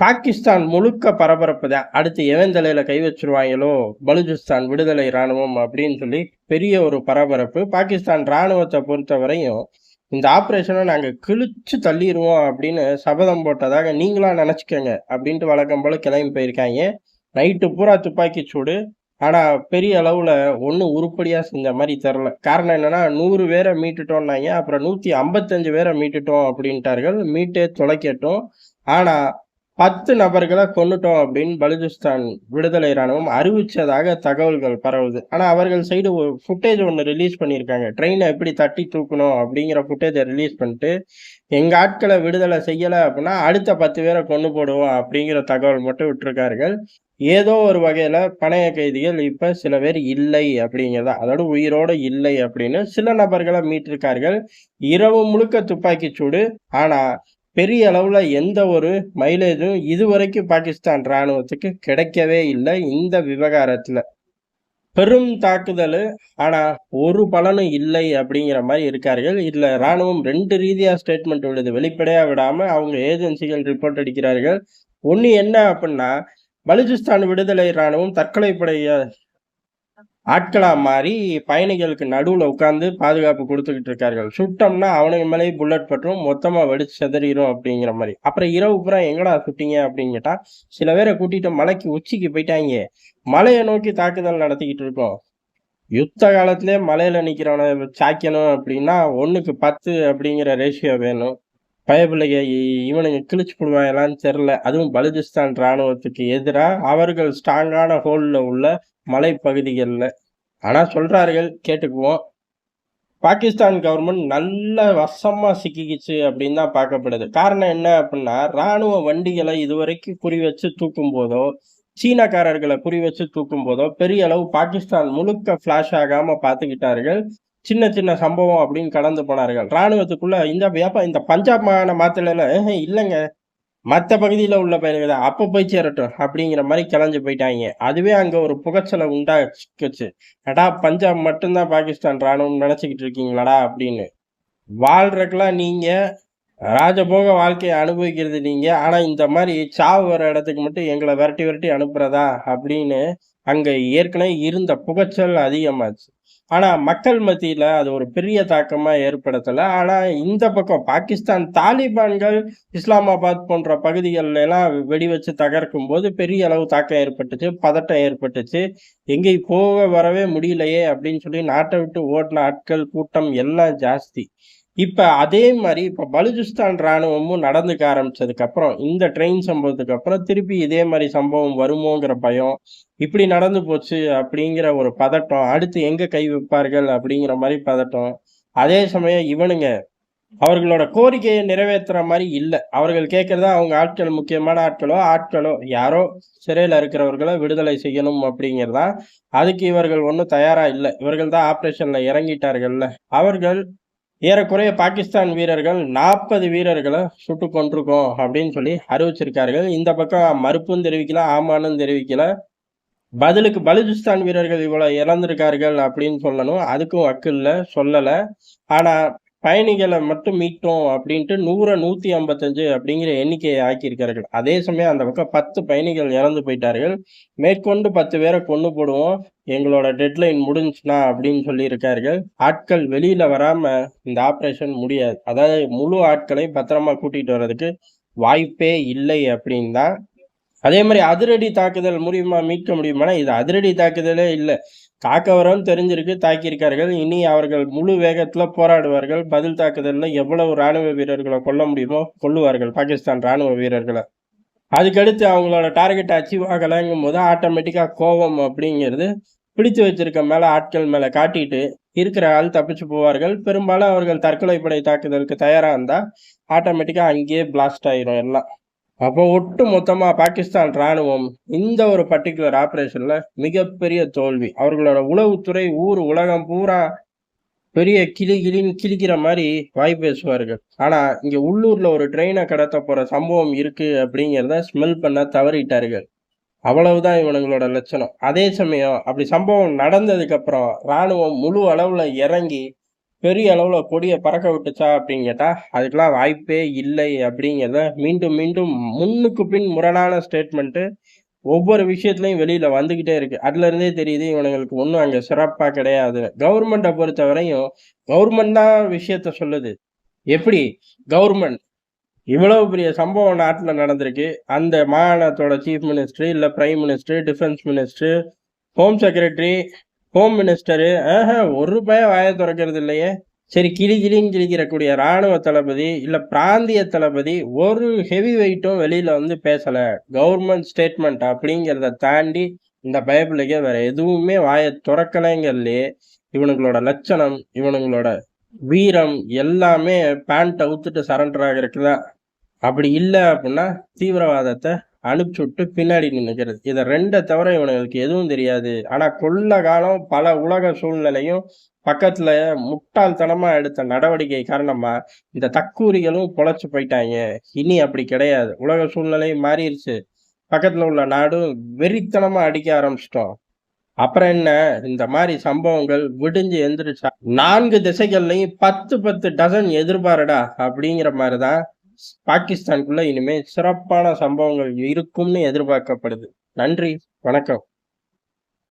பாகிஸ்தான் முழுக்க பரபரப்பு தான் அடுத்து எவன் தலையில கை வச்சிருவாங்களோ பலுஜிஸ்தான் விடுதலை ராணுவம் அப்படின்னு சொல்லி பெரிய ஒரு பரபரப்பு. பாகிஸ்தான் ராணுவத்தை பொறுத்த வரையும் இந்த ஆப்ரேஷனை நாங்கள் கிழிச்சு தள்ளிடுவோம் அப்படின்னு சபதம் போட்டதாக நீங்களா நினச்சிக்கோங்க அப்படின்ட்டு வழக்கம் போல் கிளம்பி போயிருக்காங்க. நைட்டு பூரா துப்பாக்கி சூடு. ஆனால் பெரிய அளவில் ஒன்றும் உருப்படியாக செஞ்ச மாதிரி தெரில காரணம் என்னென்னா நூறு பேரை மீட்டுட்டோம்னாங்க. அப்புறம் நூற்றி ஐம்பத்தஞ்சு பேரை மீட்டுட்டோம் அப்படின்ட்டார்கள். மீட்டே தொலைக்கட்டும். ஆனால் பத்து நபர்களை கொன்னுட்டோம் அப்படின்னு பலுஜிஸ்தான் விடுதலை ராணுவம் அறிவிச்சதாக தகவல்கள் பரவுது. ஆனால் அவர்கள் சைடு ஒரு ஃபுட்டேஜ் ஒன்று ரிலீஸ் பண்ணியிருக்காங்க. ட்ரெயினை எப்படி தட்டி தூக்கணும் அப்படிங்கிற ஃபுட்டேஜை ரிலீஸ் பண்ணிட்டு எங்கள் ஆட்களை விடுதலை செய்யலை அப்படின்னா அடுத்த பத்து பேரை கொண்டு போடுவோம் அப்படிங்கிற தகவல் மட்டும் விட்டுருக்கார்கள். ஏதோ ஒரு வகையில் பணைய கைதிகள் இப்போ சில பேர் இல்லை அப்படிங்கிறதா அதோட உயிரோடு இல்லை அப்படின்னு சில நபர்களை மீட்டிருக்கார்கள். இரவு முழுக்க துப்பாக்கி சூடு ஆனால் பெரிய அளவில் எந்த ஒரு மைலேஜும் இதுவரைக்கும் பாகிஸ்தான் இராணுவத்துக்கு கிடைக்கவே இல்லை இந்த விவகாரத்தில். பெரும் தாக்குதல் ஆனால் ஒரு பலனும் இல்லை அப்படிங்கிற மாதிரி இருக்கார்கள். இதில் இராணுவம் ரெண்டு ரீதியாக ஸ்டேட்மெண்ட் உள்ளது. வெளிப்படையாக விடாமல் அவங்க ஏஜென்சிகள் ரிப்போர்ட் அடிக்கிறார்கள். ஒன்று என்ன அப்படின்னா பலுச்சிஸ்தான் விடுதலை இராணுவம் தற்கொலைப்படைய ஆட்களாக மாறி பயணிகளுக்கு நடுவில் உட்காந்து பாதுகாப்பு கொடுத்துக்கிட்டு இருக்கார்கள். சுட்டோம்னா அவனுக்கு மேலேயே புல்லட் பற்றும் மொத்தமாக வெடிச்சு செதறிடும் அப்படிங்கிற மாதிரி. அப்புறம் இரவு புறம் எங்கடா சுட்டிங்க அப்படின்னு கேட்டால் சில பேரை கூட்டிகிட்டு மலைக்கு உச்சிக்கு போயிட்டாங்க. மலையை நோக்கி தாக்குதல் நடத்திக்கிட்டு இருக்கோம். யுத்த காலத்திலே மலையில் நிற்கிறவனை சாய்க்கணும் அப்படின்னா ஒன்றுக்கு பத்து அப்படிங்கிற ரேஷியோ வேணும். பயபிள்ளைய இவனுங்க கிழிச்சு போடுவாங்களான்னு தெரில அதுவும் பலுதிஸ்தான் இராணுவத்துக்கு எதிராக அவர்கள் ஸ்ட்ராங்கான ஹோலில் உள்ள மலைப்பகுதிகளில். ஆனால் சொல்கிறார்கள் கேட்டுக்குவோம். பாகிஸ்தான் கவர்மெண்ட் நல்ல வசமாக சிக்கிக்கிச்சு அப்படின்னு தான் பார்க்கப்படுது. காரணம் என்ன அப்படின்னா இராணுவ வண்டிகளை இதுவரைக்கும் குறி வச்சு தூக்கும் போதோ சீனக்காரர்களை குறி வச்சு தூக்கும் போதோ பெரிய அளவு பாகிஸ்தான் முழுக்க ஃப்ளாஷ் ஆகாமல் பார்த்துக்கிட்டார்கள். சின்ன சின்ன சம்பவம் அப்படின்னு கடந்து போனார்கள். இராணுவத்துக்குள்ள இந்த ஏப்பா இந்த பஞ்சாப் மாகாண மாத்தல இல்லைங்க. மற்ற பகுதியில் உள்ள பயிர்கள் தான். அப்போ போய் சேரட்டும் அப்படிங்கிற மாதிரி கிளஞ்சு போயிட்டாங்க. அதுவே அங்கே ஒரு புகைச்சலை உண்டாச்சுச்சு அடா பஞ்சாப் மட்டும்தான் பாகிஸ்தான் ராணுவம் நினச்சிக்கிட்டு இருக்கீங்களாடா அப்படின்னு. வாழ்றக்கெல்லாம் நீங்கள் ராஜபோக வாழ்க்கையை அனுபவிக்கிறது நீங்கள் ஆனால் இந்த மாதிரி சாவு வர இடத்துக்கு மட்டும் எங்களை விரட்டி விரட்டி அனுப்புகிறதா அப்படின்னு அங்கே ஏற்கனவே இருந்த புகைச்சல் அதிகமாச்சு. ஆனால் மக்கள் மத்தியில் அது ஒரு பெரிய தாக்கமாக ஏற்படுத்தலை. ஆனால் இந்த பக்கம் பாகிஸ்தான் தாலிபான்கள் இஸ்லாமாபாத் போன்ற பகுதிகளில் எல்லாம் வெடி வச்சு தகர்க்கும் போது பெரிய அளவு தாக்கம் ஏற்பட்டுச்சு பதட்டம் ஏற்பட்டுச்சு. எங்கேயும் போக வரவே முடியலையே அப்படின்னு சொல்லி நாட்டை விட்டு ஓடின ஆட்கள் கூட்டம் எல்லாம் ஜாஸ்தி. இப்போ அதே மாதிரி இப்போ பலுஜிஸ்தான் ராணுவமும் நடந்துக்க ஆரம்பிச்சதுக்கு அப்புறம் இந்த ட்ரெயின் சம்பவத்துக்கு அப்புறம் திருப்பி இதே மாதிரி சம்பவம் வருமோங்கிற பயம் இப்படி நடந்து போச்சு அப்படிங்கிற ஒரு பதட்டம் அடுத்து எங்க கை வைப்பார்கள் அப்படிங்கிற மாதிரி பதட்டம். அதே சமயம் இவனுங்க அவர்களோட கோரிக்கையை நிறைவேற்றுற மாதிரி இல்லை. அவர்கள் கேட்கறதா அவங்க ஆட்கள் முக்கியமான ஆட்களோ ஆட்களோ யாரோ சிறையில் இருக்கிறவர்களை விடுதலை செய்யணும் அப்படிங்கிறதா. அதுக்கு இவர்கள் ஒன்றும் தயாரா இல்லை. இவர்கள் தான் ஆப்ரேஷன்ல இறங்கிட்டார்கள்ல. அவர்கள் ஏறக்குறைய பாகிஸ்தான் வீரர்கள் நாற்பது வீரர்களை சுட்டு கொண்டிருக்கோம் அப்படின்னு சொல்லி அறிவிச்சிருக்கார்கள். இந்த பக்கம் மறுப்பும் தெரிவிக்கல ஆமானும் தெரிவிக்கல. பதிலுக்கு பலுஜிஸ்தான் வீரர்கள் இவ்வளவு இறந்திருக்கார்கள் அப்படின்னு சொல்லணும். அதுக்கும் வக்கு இல்லை சொல்லலை. ஆனா பயணிகளை மட்டும் மீட்டோம் அப்படின்ட்டு நூறு நூற்றி ஐம்பத்தஞ்சு அப்படிங்கிற எண்ணிக்கையை ஆக்கியிருக்கிறார்கள். அதே சமயம் அந்த பக்கம் பத்து பயணிகள் இறந்து போயிட்டார்கள். மேற்கொண்டு பத்து பேரை கொண்டு போடுவோம். எங்களோட டெட்லைன் முடிஞ்சுனா அப்படின்னு சொல்லியிருக்கார்கள். ஆட்கள் வெளியில் வராமல் இந்த ஆப்ரேஷன் முடியாது. அதாவது முழு ஆட்களை பத்திரமா கூட்டிகிட்டு வர்றதுக்கு வாய்ப்பே இல்லை அப்படின்னு தான். அதே மாதிரி அதிரடி தாக்குதல் மூலியமாக மீட்க முடியுமானா இது அதிரடி தாக்குதலே இல்லை. காக்கவரம் தெரிஞ்சிருக்கு தாக்கியிருக்கார்கள். இனி அவர்கள் முழு வேகத்துல போராடுவார்கள். பதில் தாக்குதல்ல எவ்வளவு ராணுவ வீரர்களை கொல்ல முடியுமோ கொல்லுவார்கள் பாகிஸ்தான் ராணுவ வீரர்களை. அதுக்கடுத்து அவங்களோட டார்கெட் அச்சீவ் ஆகலைங்கும் போது ஆட்டோமேட்டிக்காக கோபம் அப்படிங்கிறது பிடித்து வச்சிருக்க மேலே ஆட்கள் மேலே காட்டிட்டு இருக்கிற ஆள் தப்பிச்சு போவார்கள். பெரும்பாலும் அவர்கள் தற்கொலைப்படை தாக்குதலுக்கு தயாராக இருந்தால் ஆட்டோமேட்டிக்காக அங்கேயே பிளாஸ்ட் ஆயிரும் எல்லாம். அப்போ ஒட்டு மொத்தமாக பாகிஸ்தான் ராணுவம் இந்த ஒரு பர்டிகுலர் ஆப்ரேஷனில் மிகப்பெரிய தோல்வி. அவர்களோட உளவுத்துறை ஊர் உலகம் பூரா பெரிய கிளி கிளின்னு கிழிக்கிற மாதிரி வாய் பேசுவார்கள். ஆனால் இங்கே உள்ளூரில் ஒரு ட்ரெயினை கடத்த போகிற சம்பவம் இருக்குது அப்படிங்கிறத ஸ்மெல் பண்ண தவறிட்டார்கள். அவ்வளவுதான் இவனுங்களோட லட்சணம். அதே சமயம் அப்படி சம்பவம் நடந்ததுக்கு அப்புறம் ராணுவம் முழு அளவில் இறங்கி பெரிய அளவில் கொடியை பறக்க விட்டுச்சா அப்படின்னு கேட்டால் அதுக்கெல்லாம் வாய்ப்பே இல்லை அப்படிங்கிறத மீண்டும் மீண்டும் முன்னுக்கு பின் முரணான ஸ்டேட்மெண்ட்டு ஒவ்வொரு விஷயத்துலையும் வெளியில் வந்துக்கிட்டே இருக்குது அதுல இருந்தே தெரியுது இவனுங்களுக்கு ஒன்றும் அங்கே சிறப்பாக கிடையாது. கவர்மெண்ட்ட பொறுத்தவரையும் கவர்மெண்ட் தான் விஷயத்த சொல்லுது. எப்படி? கவர்மெண்ட் இவ்வளவு பெரிய சம்பவம் நாட்டில் நடந்திருக்கு. அந்த மாகாணத்தோட சீஃப் மினிஸ்டர், இல்லை prime minister, defence minister, home secretary, home minister ஆஹ ஒரு பயம் வாய திறக்கிறது இல்லையே! சரி கிளி கிளின்னு கிழிக்கிறக்கூடிய ராணுவ தளபதி, இல்லை பிராந்திய தளபதி ஒரு ஹெவி வெயிட்டும் வெளியில் வந்து பேசலை கவர்மெண்ட் ஸ்டேட்மெண்ட் அப்படிங்கிறத தாண்டி இந்த பயப்புள்ளைக வேற எதுவுமே வாயை தொறக்கலைங்கிறதுலயே இவனுங்களோட லட்சணம், இவனுங்களோட வீரம் எல்லாமே பேண்ட் அவுத்துட்டு சரண்டர் ஆகறதுக்கு அப்படி இல்லை அப்படின்னா தீவிரவாதத்தை அனுப்பிச்சு விட்டு பின்னாடி நின்னுக்கிறது. இதை ரெண்டை தவிர இவனுக்கு எதுவும் தெரியாது. ஆனால் கொள்ள காலம் பல உலக சூழ்நிலையும் பக்கத்தில் முட்டாள்தனமாக எடுத்த நடவடிக்கை காரணமாக இந்த தக்கூரிகளும் பொழைச்சி போயிட்டாங்க இனி அப்படி கிடையாது. உலக சூழ்நிலையும் மாறிடுச்சு பக்கத்தில் உள்ள நாடும் வெறித்தனமாக அடிக்க ஆரம்பிச்சிட்டோம் அப்புறம் என்ன? இந்த மாதிரி சம்பவங்கள் விடிஞ்சு எந்திரிச்சா நான்கு திசைகள்லையும் பத்து பத்து டசன் எதிர்பாருடா அப்படிங்கிற மாதிரி தான் பாகிஸ்தானுக்குள்ள இனிமே சிறப்பான சம்பவங்கள் இருக்கும்னு எதிர்பார்க்கப்படுது. நன்றி, வணக்கம்.